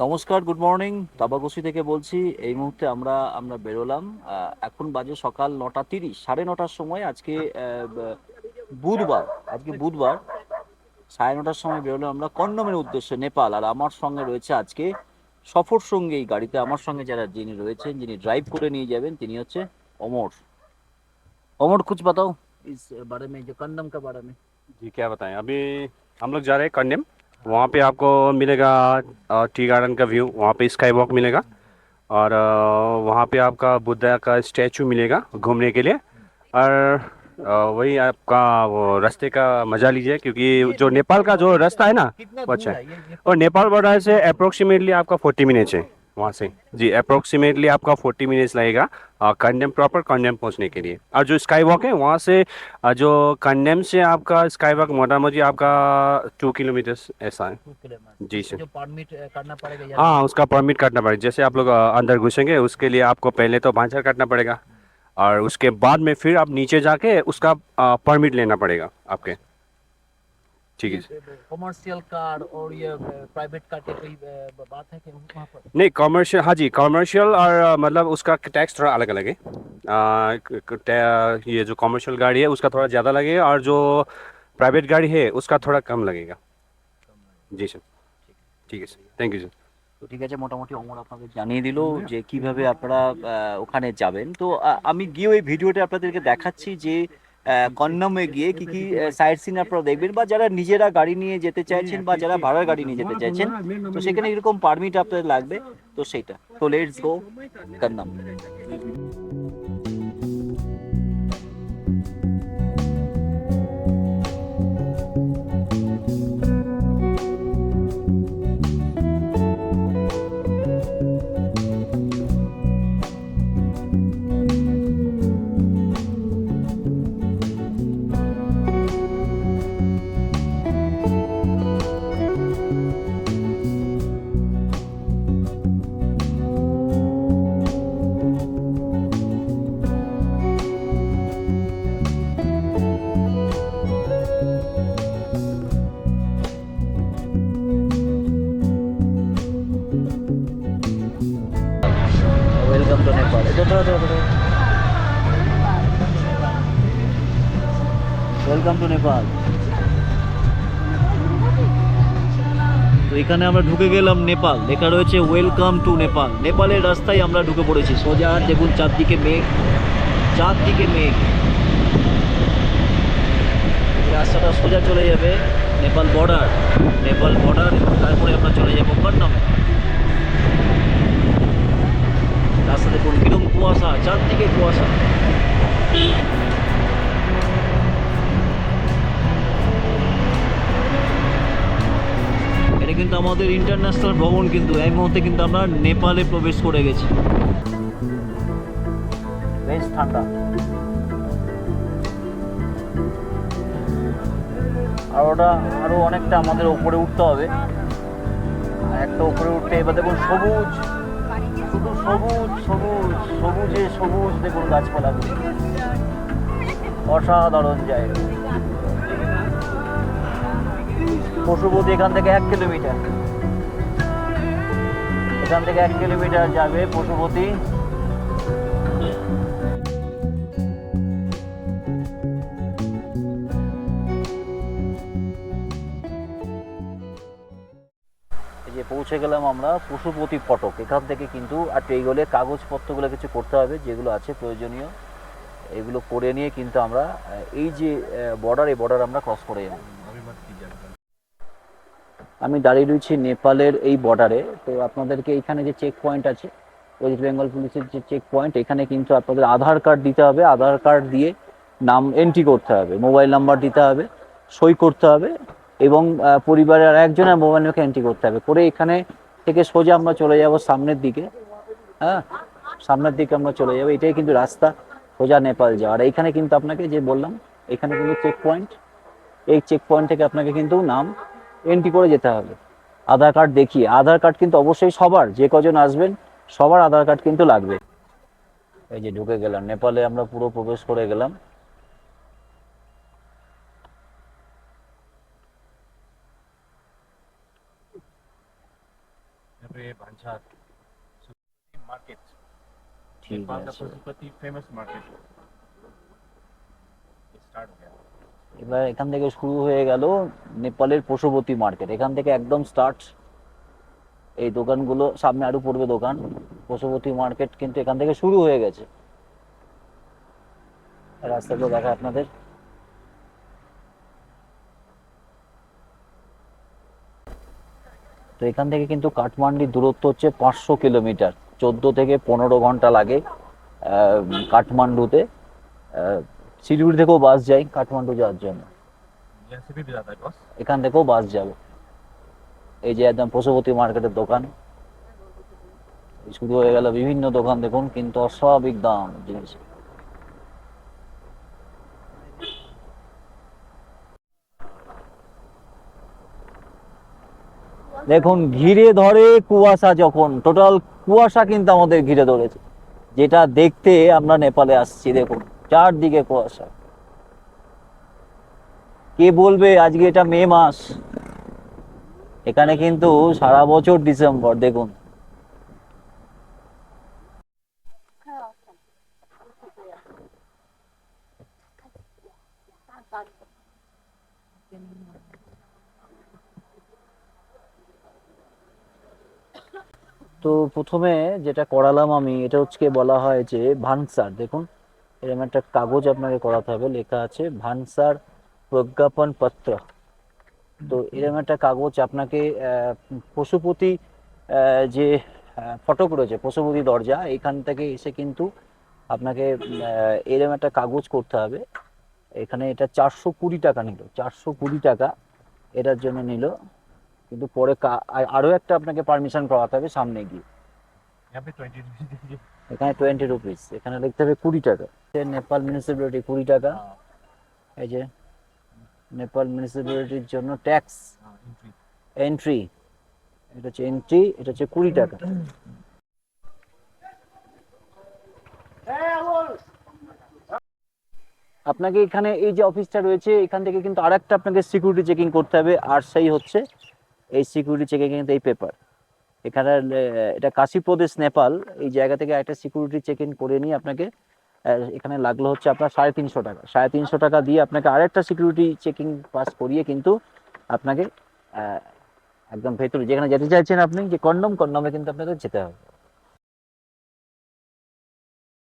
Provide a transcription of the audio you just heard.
নমস্কার good morning দাবাগসি থেকে বলছি এই মুহূর্তে আমরা আমরা বেরোলাম আহ, এখন বাজে সকাল নটা তিরিশ সাড়ে নটার সময় আজকে আহ, ব- বুধবার আজকে বুধবার সাড়ে নটার সময় বেরোলাম আমরা কন্নমের উদ্দেশ্যে নেপাল আর আমার সঙ্গে রয়েছে আজকে সফর সঙ্গে এই গাড়িতে আমার সঙ্গে যারা যিনি রয়েছেন যিনি ড্রাইভ করে নিয়ে যাবেন তিনি হচ্ছে অমর অমর कुछ बताओ इस बारे में जो कन्नम का बारे में जी क्या बताएं अभी हम लोग जा रहे हैं कन्यम वहाँ पे आपको मिलेगा टी गार्डन का व्यू वहाँ पे स्काई वॉक मिलेगा। और वहाँ पे आपका बुद्धा का स्टैचू मिलेगा घूमने के लिए। और वही आपका वो रास्ते का मज़ा लीजिए क्योंकि जो नेपाल का जो रास्ता है ना वो अच्छा है। और नेपाल बॉर्डर से अप्रोक्सीमेटली आपका फोर्टी मिनट्स है। वहाँ से। जी अप्रोक्सीमेटली आपका फोर्टी मिनट्स लगेगा कंडेम प्रॉपर कंडेम पहुँचने के लिए। और जो स्काई वॉक है वहाँ से जो कंडेम से आपका स्काई वॉक मोटा मोटी आपका टू किलोमीटर्स ऐसा है। जी सर परमिट करना पड़ेगा हाँ उसका परमिट काटना पड़ेगा। जैसे आप लोग अंदर घुसेंगे उसके लिए आपको पहले तो भांचर काटना पड़ेगा। और उसके बाद में फिर आप नीचे जाके उसका परमिट लेना पड़ेगा आपके। ठीक है सर कमर्शियल कार और ये प्राइवेट कार की कोई अ, बात है कि वहाँ पर नहीं कमर्शियल हाँ जी कमर्शियल और अ, मतलब उसका टैक्स थोड़ा अलग अलग है अ, क- क- टै- ये जो कमर्शियल गाड़ी है उसका थोड़ा ज़्यादा लगेगा और जो प्राइवेट गाड़ी है उसका थोड़ा कम लगेगा जी सर ठीक है सर थैंक यू सर তো ঠিক আছে মোটামুটি অমর আপনাদের জানিয়ে দিল যে কিভাবে আপনারা আহ, ওখানে যাবেন তো আহ, আমি গিয়ে ওই ভিডিওতে আপনাদেরকে দেখাচ্ছি যে আহ, কন্নমে গিয়ে কি কি সাইট সিন আপনারা দেখবেন বা যারা নিজেরা গাড়ি নিয়ে যেতে চাইছেন বা যারা ভাড়ার গাড়ি নিয়ে যেতে চাইছেন, তো সেখানে এরকম পারমিট আপনাদের লাগবে, তো সেটা। তো লেটস গো কন্নম। ওয়েলকাম টু নেপাল তো এখানে আমরা ঢুকে গেলাম নেপাল। লেখা রয়েছে ওয়েলকাম টু নেপাল। নেপালের রাস্তায় আমরা ঢুকে পড়েছি। সোজা, দেখুন, চারদিকে মেঘ। চারদিকে মেঘ। রাস্তাটা সোজা চলে যাবে নেপাল বর্ডার নেপাল বর্ডার তারপরে আমরা চলে যাব কন্নমে রাস্তা দেখুন, কিরম কুয়াশা, চারদিকে কুয়াশা। এটা কিন্তু আমাদের ইন্টারন্যাশনাল ভ্রমণ কিন্তু, এই মুহূর্তে কিন্তু আমরা নেপালে প্রবেশ করে গেছি। বেশ ঠান্ডা। আর ওটা আরও অনেকটা আমাদের উপরে উঠতে হবে। একটা উপরে উঠতে এবার দেখুন সবুজ। শুধু সবুজ সবুজ, সবুজে সবুজ দেখুন গাছপালাগুলো। অসাধারণ জায়গা। পশুপতি এখান থেকে এক কিলোমিটার। এখান থেকে এক কিলোমিটার যাবে পশুপতি। পৌঁছে গেলাম আমরা পশুপতি ফটক। এখান থেকে কিন্তু আর এইগুলো কাগজপত্রগুলো কিছু করতে হবে, যেগুলো আছে প্রয়োজনীয়, এগুলো করে নিয়ে কিন্তু আমরা এই যে বর্ডার এই বর্ডার আমরা ক্রস করে যাব। আমি দাঁড়িয়ে রয়েছি নেপালের এই বর্ডারে তো আপনাদেরকে এইখানে যে চেক পয়েন্ট আছে ওয়েস্ট বেঙ্গল পুলিশের যে চেক পয়েন্ট এখানে কিন্তু আপনাদের আধার কার্ড দিতে হবে। আধার কার্ড দিয়ে নাম এন্ট্রি করতে হবে মোবাইল নাম্বার দিতে হবে, সই করতে হবে। এবং পরিবারের আর একজনের মোবাইল নাম্বারকে এন্ট্রি করতে হবে। করে এখানে থেকে সোজা আমরা চলে যাব সামনের দিকে। হ্যাঁ? সামনের দিকে আমরা চলে যাব। এটাই কিন্তু রাস্তা সোজা নেপাল যাওয়ার। এইখানে কিন্তু আপনাকে যে বললাম, এখানে কিন্তু চেক পয়েন্ট এই চেক পয়েন্ট থেকে আপনাকে কিন্তু নাম এন্ট্রি করে যেতে হবে। আধার কার্ড দেখিয়ে। আধার কার্ড কিন্তু অবশ্যই সবার, যে কজন আসবেন, সবার আধার কার্ড কিন্তু লাগবে। এই যে ঢুকে গেলাম। নেপালে আমরা পুরো প্রবেশ করে গেলাম। वे भांसार पशुपति मार्केट ঠিক नेपाल का আছে पशुपति फेमस मार्केट स्टार्ट हो गया এবার এখান থেকে শুরু হয়ে গেল নেপালের পশুপতি মার্কেট এখান থেকে একদম স্টার্ট এই দোকানগুলো সামনে আরো পড়বে দোকান পশুপতি মার্কেট কিন্তু এখান থেকে শুরু হয়ে গেছে রাস্তাগুলো দেখা আপনাদের তো এখান থেকে কিন্তু কাঠমান্ডির দূরত্ব হচ্ছে পাঁচশো কিলোমিটার। চোদ্দ থেকে পনেরো ঘণ্টা লাগে কাঠমান্ডুতে। শিলিগুড়ি থেকেও বাস যায় কাঠমান্ডু যাওয়ার জন্য। এখান থেকেও বাস যাবে। এই যে একদম পশুপতি মার্কেটের দোকান। শুরু হয়ে গেল বিভিন্ন দোকান দেখুন কিন্তু অস্বাভাবিক দাম জিনিসের। দেখুন, ঘিরে ধরে কুয়াশা যখন টোটাল কুয়াশা কিন্তু আমাদের ঘিরে ধরেছে। যেটা দেখতে আমরা নেপালে আসছি, দেখুন, চারদিকে কুয়াশা। কে বলবে আজকে এটা মে মাস? এখানে কিন্তু সারা বছর ডিসেম্বর, দেখুন। তো প্রথমে যেটা করালাম আমি, এটা হচ্ছে বলা হয় যে ভানসার। দেখুন এরকম একটা কাগজ আপনাকে করাতে হবে, লেখা আছে ভানসার প্রজ্ঞাপন পত্র। তো এরকম একটা কাগজ আপনাকে পশুপতি যে ফটক রয়েছে, পশুপতি দরজা, এখান থেকে এসে কিন্তু আপনাকে এরকম একটা কাগজ করতে হবে। এখানে এটা চারশো কুড়ি টাকা নিল, চারশো কুড়ি টাকা এটার জন্য নিল। কিন্তু পরে আরও একটা আপনাকে পারমিশন পাওয়াতে হবে সামনে গিয়ে। এখানে টোয়েন্টি রুপিস এখানে লিখতে হবে কুড়ি টাকা। নেপাল মিউনিসিপ্যালিটি কুড়ি টাকা। এই যে নেপাল মিউনিসিপ্যালিটির জন্য ট্যাক্স এন্ট্রি এটা হচ্ছে এন্ট্রি এটা হচ্ছে কুড়ি টাকা। আপনাকে এখানে এই যে অফিসটা রয়েছে এখান থেকে কিন্তু আরেকটা আপনাকে সিকিউরিটি চেকিং করতে হবে আর সেই হচ্ছে এই সিকিউরিটি চেকে কিন্তু এই পেপার এখানে এটা কাশী প্রদেশ নেপাল, এই জায়গা থেকে একটা সিকিউরিটি চেক ইন করে নিয়ে আপনাকে এখানে লাগল হচ্ছে আপনার সাড়ে তিনশো টাকা। সাড়ে তিনশো টাকা দিয়ে আপনাকে আরেকটা সিকিউরিটি চেকিং পাস করিয়ে কিন্তু আপনাকে একদম ভেতরে, যেখানে যেতে চাইছেন আপনি, যে কন্ডম কন্ডমে কিন্তু আপনাকে যেতে হবে।